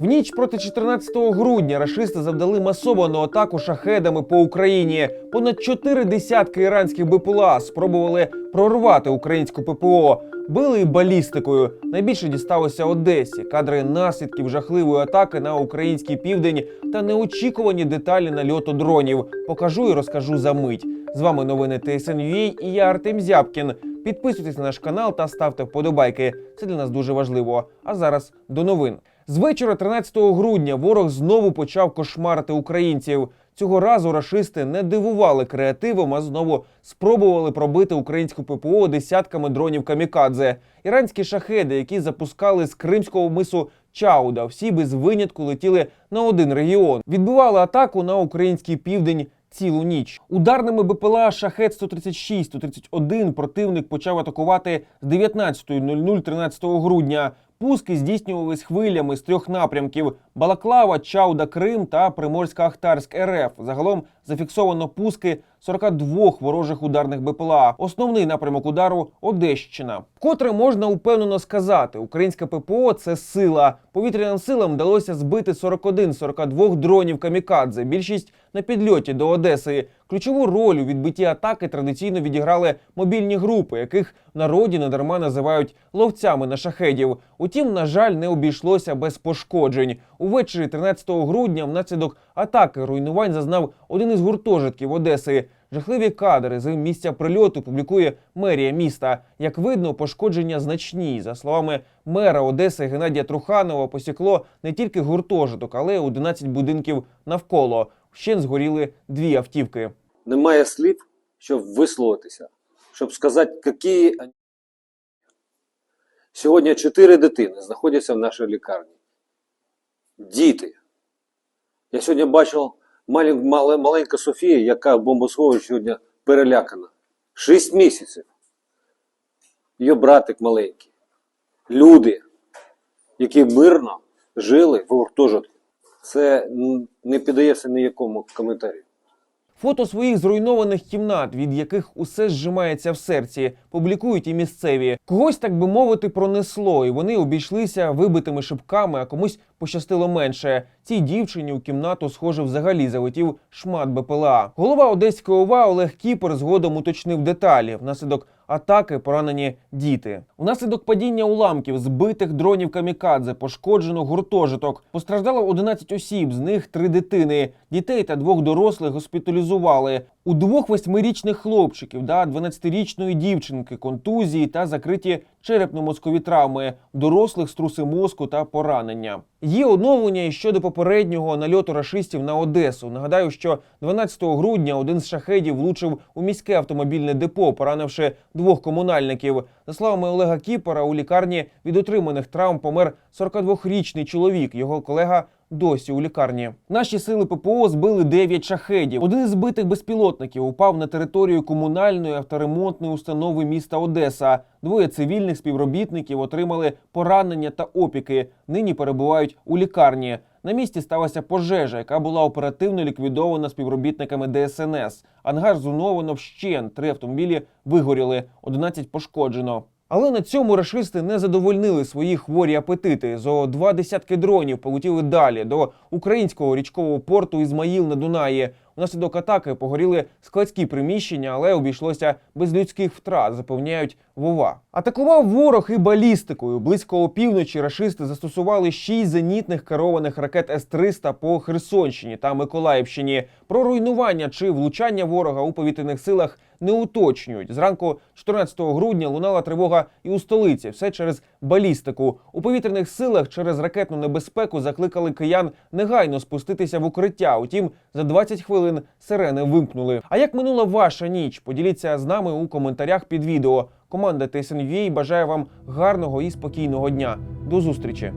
В ніч проти 14 грудня рашисти завдали масовану атаку шахедами по Україні. Понад чотири десятки іранських БПЛА спробували прорвати українську ППО. Били і балістикою. Найбільше дісталося Одесі. Кадри наслідків жахливої атаки на український південь та неочікувані деталі нальоту дронів. Покажу і розкажу за мить. З вами новини ТСНЮА і я Артем Зябкін. Підписуйтесь на наш канал та ставте вподобайки. Це для нас дуже важливо. А зараз до новин. З вечора 13 грудня ворог знову почав кошмарити українців. Цього разу рашисти не дивували креативом, а знову спробували пробити українську ППО десятками дронів камікадзе. Іранські шахеди, які запускали з кримського мису Чауда, всі без винятку летіли на один регіон. Відбивали атаку на український південь. Цілу ніч ударними БПЛА Шахет 136 131 противник почав атакувати з 19.00 13 грудня. Пуски здійснювались хвилями з трьох напрямків: Балаклава, Чауда, Крим та Приморська-Ахтарськ РФ. Загалом зафіксовано пуски 42 ворожих ударних БПЛА. Основний напрямок удару Одещина. Вкотре можна упевнено сказати, українська ППО це сила. Повітряним силам вдалося збити 41-42 дронів камікадзе. Більшість на підльоті до Одеси. Ключову роль у відбитті атаки традиційно відіграли мобільні групи, яких в народі недарма називають ловцями на шахедів. Утім, на жаль, не обійшлося без пошкоджень. Увечері 13 грудня внаслідок атаки руйнувань зазнав один із гуртожитків Одеси. Жахливі кадри з місця прильоту публікує мерія міста. Як видно, пошкодження значні. За словами мера Одеси Геннадія Труханова, посікло не тільки гуртожиток, але й 11 будинків навколо. Ще згоріли дві автівки. немає слів, щоб висловитися, щоб сказати, які сьогодні чотири дитини знаходяться в нашій лікарні. Діти. Я сьогодні бачив малень- мале- маленька Софія, яка в бомбосховищі сьогодні перелякана. Шість місяців. Її братик маленький. Люди, які мирно жили в гуртожитку. Це не піддається ніякому коментарі. Фото своїх зруйнованих кімнат, від яких усе зжимається в серці, публікують і місцеві. Когось, так би мовити, пронесло, і вони обійшлися вибитими шибками, а комусь пощастило менше. Цій дівчині у кімнату, схоже, взагалі залетів шмат БПЛА. Голова Одеської ОВА Олег Кіпер згодом уточнив деталі. Внаслідок атаки поранені діти. Внаслідок падіння уламків збитих дронів камікадзе пошкоджено гуртожиток. Постраждало 11 осіб, з них три дитини. Дітей та двох дорослих госпіталізували. У двох восьмирічних хлопчиків та 12-річної дівчинки контузії та закриті черепно-мозкові травми, дорослих струси мозку та поранення. Є оновлення і щодо попереднього нальоту рашистів на Одесу. Нагадаю, що 12 грудня один з шахедів влучив у міське автомобільне депо, поранивши двох комунальників. За словами Олега Кіпера, у лікарні від отриманих травм помер 42-річний чоловік. Його колега досі у лікарні. Наші сили ППО збили 9 шахедів. Один із збитих безпілотників упав на територію комунальної авторемонтної установи міста Одеса. Двоє цивільних співробітників отримали поранення та опіки. Нині перебувають у лікарні. На місці сталася пожежа, яка була оперативно ліквідована співробітниками ДСНС. Ангар зруйновано вщент. Три автомобілі вигоріли, 11 пошкоджено. Але на цьому рашисти не задовольнили свої хворі апетити. Зо два десятки дронів полетіли далі до українського річкового порту Ізмаїл на Дунаї. Внаслідок атаки погоріли складські приміщення, але обійшлося без людських втрат, запевняють Вова. Атакував ворог і балістикою. Близько опівночі рашисти застосували шість зенітних керованих ракет С-300 по Херсонщині та Миколаївщині. Про руйнування чи влучання ворога у повітряних силах не уточнюють. Зранку 14 грудня лунала тривога і у столиці. Все через балістику. У повітряних силах через ракетну небезпеку закликали киян негайно спуститися в укриття. Утім, за 20 хвилин сирени вимкнули. А як минула ваша ніч? Поділіться з нами у коментарях під відео. Команда ТСНВ бажає вам гарного і спокійного дня. До зустрічі!